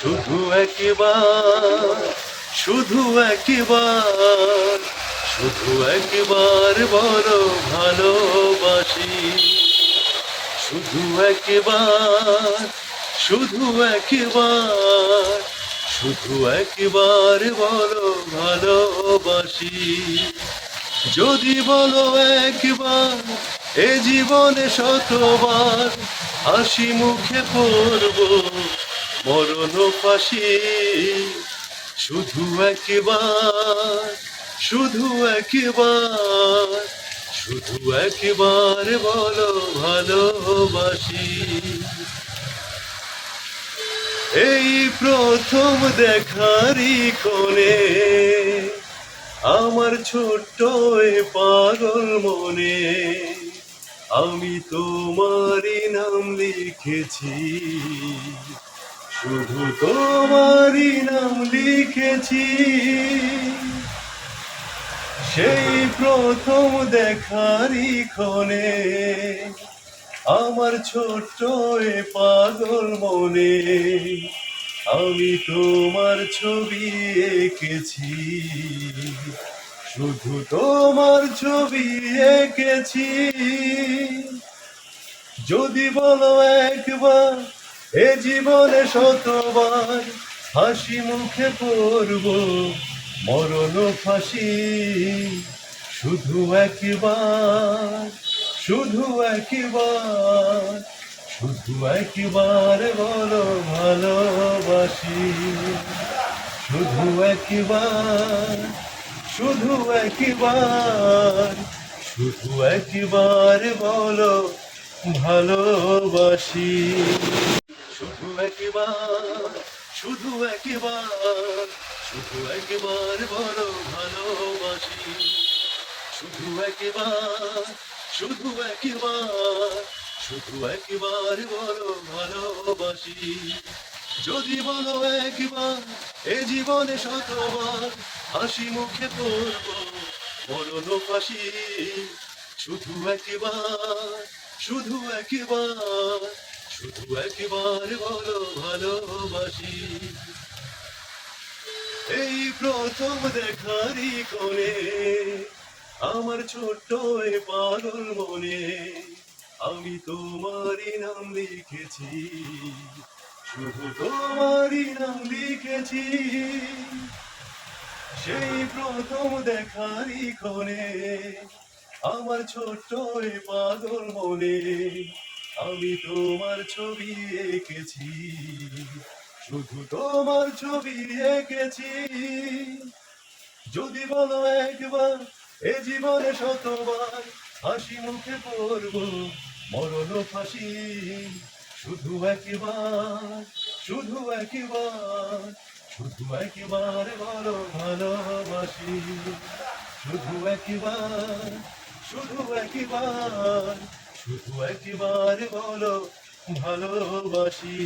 শুধু একবার শুধু একবার শুধু একবার বলো ভালোবাসি। শুধু একবার শুধু একবার শুধু একবার বলো ভালোবাসি। যদি বলো একবার, এ জীবনে শতবার হাসি মুখে পড়ব মরণ ফাঁসি শুধু একবার শুধু একবার শুধু একবার বলো ভালোবাসি। এই প্রথম দেখারি কোণে আমার ছোট্ট এ পাগল মনে আমি তোমারই নাম লিখেছি। শুধু তোমারই নাম লিখেছি। সেই প্রথম দেখারি ক্ষণে আমার ছোট্ট এ পাগল মনে আমি তোমার ছবি এঁকেছি। শুধু তোমার ছবি এঁকেছি। যদি বলো একবার এ জীবনে শতবার হাসি মুখে পড়ব, মরণ ফাঁসি। শুধু একবার শুধু একবার শুধু একবার বলো ভালোবাসি। শুধু একবার শুধু একবার শুধু একবার বলো ভালোবাসি। একবার, শুধু একবার শুধু একবার বলো ভালোবাসি। শুধু একবার শুধু একবার শুধু একবার বলো ভালোবাসি। যদি বলো একবার, এ জীবনে শতবার হাসি মুখে পড়ব, মরণ ফাঁসি। শুধু একবার শুধু একবার শুধু একবার বলো ভালোবাসি। এই প্রথম দেখারি কোণে, আমার ছোট্ট এ পাগল মনে, আমি তোমারই নাম লিখেছি। শুধু তোমারই নাম লিখেছি। সেই প্রথম দেখারি কোণে, আমার ছোট্ট এ পাগল মনে আমি তোমার ছবি এঁকেছি, শুধু তোমার ছবি এঁকেছি। যদি বলো একবার, এ জীবনে শতবার হাসি মুখে পড়ব, মরণ ফাঁসি। শুধু একবার শুধু একবার শুধু একবার বলো ভালোবাসি। শুধু একবার শুধু একবার শুধু একবার বলো ভালোবাসি।